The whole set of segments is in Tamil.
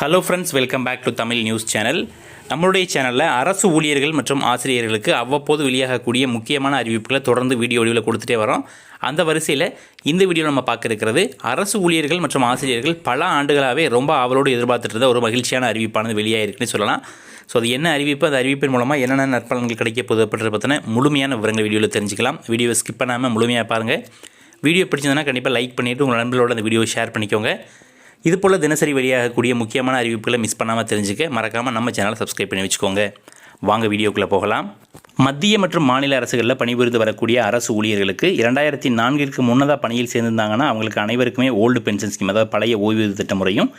Hello friends welcome back to Tamil news channel நம்மளுடைய சேனலில் அரசு ஊழியர்கள் மற்றும் ஆசிரியர்களுக்கு அவ்வப்போது வெளியாகக்கூடிய முக்கியமான அறிவிப்புகளை தொடர்ந்து வீடியோ வடிவில் கொடுத்துட்டே வரோம். அந்த வரிசையில் இந்த வீடியோ நம்ம பார்க்க இருக்கிறது. அரசு ஊழியர்கள் மற்றும் ஆசிரியர்கள் பல ஆண்டுகளாகவே ரொம்ப ஆவலோடு எதிர்பார்த்துட்டு இருந்த ஒரு மகிழ்ச்சியான அறிவிப்பானது வெளியாகிருக்குன்னு சொல்லலாம். ஸோ அது என்ன அறிவிப்பு? அந்த அறிவிப்பின் மூலமாக என்னென்ன நற்பலன்கள் கிடைக்க போகுது அப்படின்றத பற்றின முழுமையான விவரங்கள் வீடியோவில் தெரிஞ்சுக்கலாம். வீடியோவை ஸ்கிப் பண்ணாமல் முழுமையாக பாருங்கள் வீடியோ பிடிச்சதுன்னா கண்டிப்பாக லைக் பண்ணிவிட்டு உங்கள் நண்பர்களோட அந்த வீடியோவை ஷேர் பண்ணிக்கோங்க. இது போல் தினசரி வெளியாகக்கூடிய முக்கியமான அறிவிப்புகளை மிஸ் பண்ணாமல் தெரிஞ்சுக்க மறக்காமல் நம்ம சேனலை சப்ஸ்கிரைப் பண்ணி வச்சுக்கோங்க. வாங்க வீடியோக்குள்ளே போகலாம். மத்திய மற்றும் மாநில அரசுகளில் பணிபுரிந்து வரக்கூடிய அரசு ஊழியர்களுக்கு இரண்டாயிரத்தி நான்கிற்கு முன்னதாக பணியில் சேர்ந்திருந்தாங்கன்னா அவங்களுக்கு அனைவருக்குமே ஓல்டு பென்ஷன் ஸ்கீம் அதாவது பழைய ஓய்வூதிய திட்ட முறையும்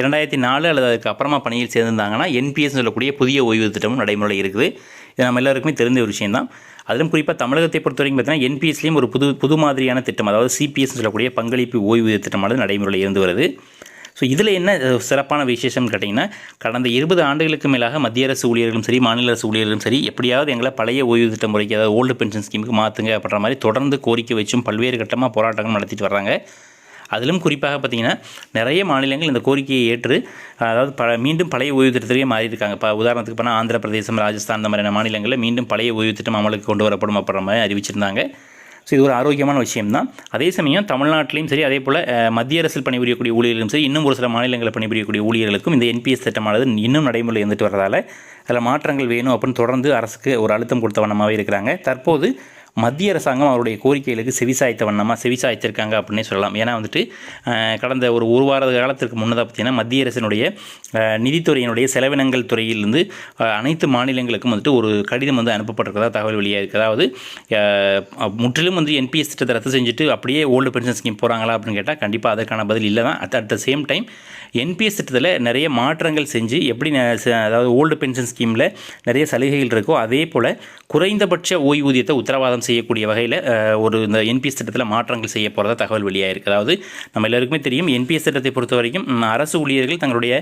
இரண்டாயிரத்தி நாலு அல்லது அதுக்கு அப்புறமா பணியில் சேர்ந்திருந்தாங்கன்னா என்பிஎஸ் சொல்லக்கூடிய புதிய ஓய்வூதிய திட்டமும் நடைமுறையில் இருக்குது. இது நம்ம எல்லாருக்குமே தெரிந்த ஒரு விஷயம் தான் அதிலும் குறிப்பாக தமிழகத்தை பொறுத்த வரைக்கும் பார்த்தீங்கன்னா என்பிஎஸ்லேயும் ஒரு புது புது மாதிரியான திட்டம் அதாவது சிபிஎஸ் சொல்லக்கூடிய பங்களிப்பு ஓய்வூதிய திட்டமானது நடைமுறையில் இருந்து வருது. ஸோ இதில் என்ன சிறப்பான விசேஷம்னு கேட்டிங்கன்னா கடந்த இருபது ஆண்டுகளுக்கு மேலாக மத்திய அரசு ஊழியர்களும் சரி மாநில அரசு ஊழியர்களும் சரி எப்படியாவது எங்களை பழைய ஓய்வு திட்ட முறைக்கு அதாவது ஓல்டு பென்ஷன் ஸ்கீமுக்கு மாற்றுங்க அப்படின்ற மாதிரி தொடர்ந்து கோரிக்கை வச்சும் பல்வேறு கட்டமாக போராட்டங்கள் நடத்திட்டு வர்றாங்க. அதிலும் குறிப்பாக பார்த்தீங்கன்னா நிறைய மாநிலங்கள் இந்த கோரிக்கையை ஏற்று அதாவது ப மீண்டும் பழைய ஓய்வு திட்டத்திலேயே மாறியிருக்காங்க. இப்போ உதாரணத்துக்கு போனால் ஆந்திர பிரதேசம் ராஜஸ்தான் அந்த மாதிரியான மாநிலங்களில் மீண்டும் பழைய ஓய்வு திட்டம் அமலுக்கு கொண்டு வரப்படும் அப்படின்ற மாதிரி அறிவிச்சிருந்தாங்க. ஸோ இது ஒரு ஆரோக்கியமான விஷயம் தான் அதே சமயம் தமிழ்நாட்டிலையும் சரி அதே போல் மத்திய அரசில் பணிபுரியக்கூடிய ஊழியர்களும் சரி இன்னும் ஒரு சில மாநிலங்களில் பணிபுரியக்கூடிய ஊழியர்களுக்கும் இந்த என்பிஎஸ் திட்டமானது இன்னும் நடைமுறையில் இருந்துட்டு வரதால் அதில் மாற்றங்கள் வேணும் அப்படின்னு தொடர்ந்து அரசுக்கு ஒரு அழுத்தம் கொடுத்த வண்ணமாகவே இருக்கிறாங்க. தற்போது மத்திய அரசாங்கம் அவருடைய கோரிக்கைகளுக்கு செவிசாய்த்த வண்ணமாக செவிசாய்த்திருக்காங்க அப்படின்னே சொல்லலாம். ஏன்னா வந்துட்டு கடந்த ஒரு ஒரு வார காலத்திற்கு முன்னதாக பார்த்தீங்கன்னா மத்திய அரசினுடைய நிதித்துறையினுடைய செலவினங்கள் துறையிலிருந்து அனைத்து மாநிலங்களுக்கும் வந்துட்டு ஒரு கடிதம் வந்து அனுப்பப்பட்டிருக்கிறதா தகவல் வெளியாக இருக்குது அதாவது முற்றிலும் வந்து என்பிஎஸ் திட்டத்தை ரத்து செஞ்சுட்டு அப்படியே ஓல்டு பென்ஷன் ஸ்கீம் போகிறாங்களா அப்படின்னு கேட்டால் கண்டிப்பாக அதற்கான பதில் இல்லை தான். At at the same time NPS திட்டத்தில் நிறைய மாற்றங்கள் செஞ்சு எப்படி அதாவது ஓல்டு பென்ஷன் ஸ்கீமில் நிறைய சலுகைகள் இருக்கோ அதே போல் குறைந்தபட்ச ஓய்வூதியத்தை உத்தரவாதம் செய்யக்கூடிய வகையில் ஒரு இந்த என்பிஎஸ் திட்டத்தில் மாற்றங்கள் செய்ய போகிறதா தகவல் வெளியாயிருக்கு. அதாவது நம்ம எல்லாருக்குமே தெரியும் என்பிஎஸ் திட்டத்தை பொறுத்த வரைக்கும் அரசு ஊழியர்கள் தங்களுடைய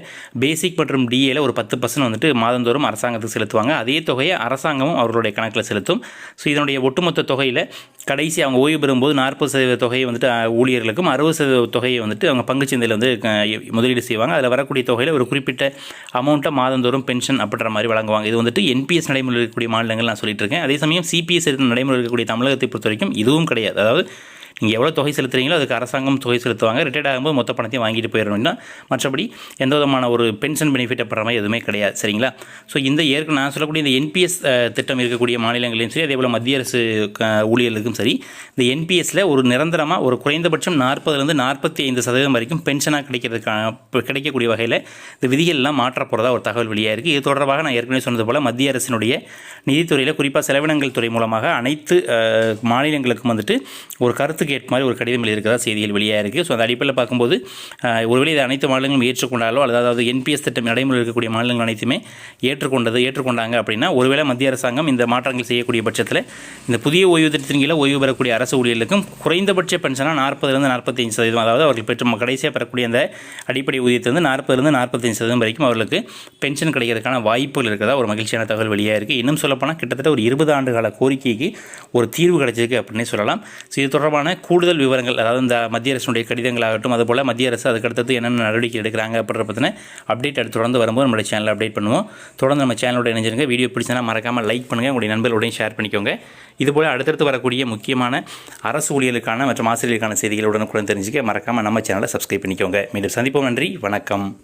பேசிக் மற்றும் டிஏல ஒரு பத்து பர்சன்ட் வந்துட்டு மாதந்தோறும் அரசாங்கத்துக்கு செலுத்துவாங்க. அதே தொகையை அரசாங்கமும் அவர்களுடைய கணக்கில் செலுத்தும். ஸோ இதனுடைய ஒட்டுமொத்த தொகையில் கடைசி அவங்க ஓய்வு பெறும்போது நாற்பது சதவீத தொகையை வந்துட்டு ஊழியர்களுக்கும் அறுபது சதவீத தொகையை வந்துட்டு அவங்க பங்குச்சந்தையில் வந்து முதலீடு செய்வாங்க. அதில் வரக்கூடிய தொகையில் ஒரு குறிப்பிட்ட அமௌண்ட்டை மாதந்தோறும் பென்ஷன் அப்படின்ற மாதிரி வழங்குவாங்க. இது வந்துட்டு என்பிஎஸ் நடைமுறையில் இருக்கக்கூடிய மாநிலங்கள் நான் சொல்லிட்டு இருக்கேன். அதே சமயம் சிபிஎஸ் நடைமுறையில் இருக்கக்கூடிய தமிழகத்தை பொறுத்த வரைக்கும் இதுவும் கிடையாது. அதாவது நீங்கள் எவ்வளோ தொகை செலுத்துறீங்களோ அதுக்கு அரசாங்கம் தொகை செலுத்துவாங்க. ரிட்டையர்ட் ஆகும்போது மொத்த பணத்தையும் வாங்கிட்டு போயிடணும்னா மற்றபடி எந்த விதமான ஒரு பென்ஷன் பெனிஃபிட் அப்படின்ற மாதிரி எதுவுமே கிடையாது. சரிங்களா? ஸோ இந்த ஏற்க நான் சொல்லக்கூடிய இந்த என்பிஎஸ் திட்டம் இருக்கக்கூடிய மாநிலங்களையும் சரி அதே போல் மத்திய அரசு ஊழியர்களுக்கும் சரி இந்த என்பிஎஸ்ல ஒரு நிரந்தரமாக ஒரு குறைந்தபட்சம் நாற்பதுலேருந்து நாற்பத்தி ஐந்து சதவீதம் வரைக்கும் பென்ஷனாக கிடைக்கிறதுக்கான கிடைக்கக்கூடிய வகையில் இந்த விதிகள்லாம் மாற்ற போகிறதா ஒரு தகவல் வெளியாக இருக்குது இது தொடர்பாக நான் ஏற்கனவே சொன்னது போல் மத்திய அரசினுடைய நிதித்துறையில் குறிப்பாக செலவினங்கள் துறை மூலமாக அனைத்து மாநிலங்களுக்கும் வந்துட்டு ஒரு கருத்து ஏற்ற மாதிரி ஒரு கடிதம் எழுதியிருக்கிறதா செய்திகள் வெளியாக இருக்குது ஸோ அந்த அடிப்படையில் பார்க்கும்போது ஒருவேளை இதை அனைத்து மாநிலங்களும் ஏற்றுக்கொண்டாலோ அல்லது அதாவது என்பிஎஸ் திட்டம் நடைமுறையில் இருக்கக்கூடிய மாநிலங்கள் அனைத்துமே ஏற்றுக்கொண்டது ஏற்றுக்கொண்டாங்க அப்படின்னா ஒருவேளை மத்திய அரசாங்கம் இந்த மாற்றங்கள் செய்யக்கூடிய பட்சத்தில் இந்த புதிய ஓய்வு திட்டத்தின் கீழே ஓய்வு பெறக்கூடிய அரசு ஊழியர்களுக்கும் குறைந்தபட்ச பென்ஷனாக நாற்பதுலேருந்து நாற்பத்தஞ்சு சதவீதம் அதாவது அவர்கள் பெற்று கடைசியாக பெறக்கூடிய அந்த அடிப்படை ஊதியத்திலிருந்து நாற்பதுலேருந்து நாற்பத்தஞ்சு சதவீதம் வரைக்கும் அவர்களுக்கு பென்ஷன் கிடைக்கிறதுக்கான வாய்ப்புகள் இருக்கிறதா ஒரு மகிழ்ச்சியான தகவல் வெளியாக இருக்குது இன்னும் சொல்லப்போனால் கிட்டத்தட்ட ஒரு இருபது ஆண்டு கால கோரிக்கைக்கு ஒரு தீர்வு கிடைச்சிருக்கு அப்படின்னே சொல்லலாம். ஸோ இது தொடர்பான கூடுதல் விவரங்கள் அதாவது இந்த மத்திய அரசுடைய கடிதங்களாகட்டும் அதுபோல் மத்திய அரசு அதுக்கடுத்தது என்னென்ன நடவடிக்கை எடுக்கிறாங்க அப்படின்ற பற்றின அப்டேட் அடுத்து தொடர்ந்து வரும்போது நம்மளுடைய சேனலில் அப்டேட் பண்ணுவோம். தொடர்ந்து நம்ம சேனலோட இணைஞ்சிருங்க. வீடியோ பிடிச்சனா மறக்காமல் லைக் பண்ணுங்கள் உங்களுடைய நண்பர்களுடையும் ஷேர் பண்ணிக்கோங்க. இதுபோல் அடுத்தடுத்து வரக்கூடிய முக்கியமான அரசு ஊழியர்களுக்கான மற்றும் ஆசிரியர்களுக்கான செய்திகள் உடனுக்குடன் தெரிஞ்சுக்க மறக்காமல் நம்ம சேனலை சப்ஸ்கிரைப் பண்ணிக்கோங்க. மீண்டும் சந்திப்போம். நன்றி. வணக்கம்.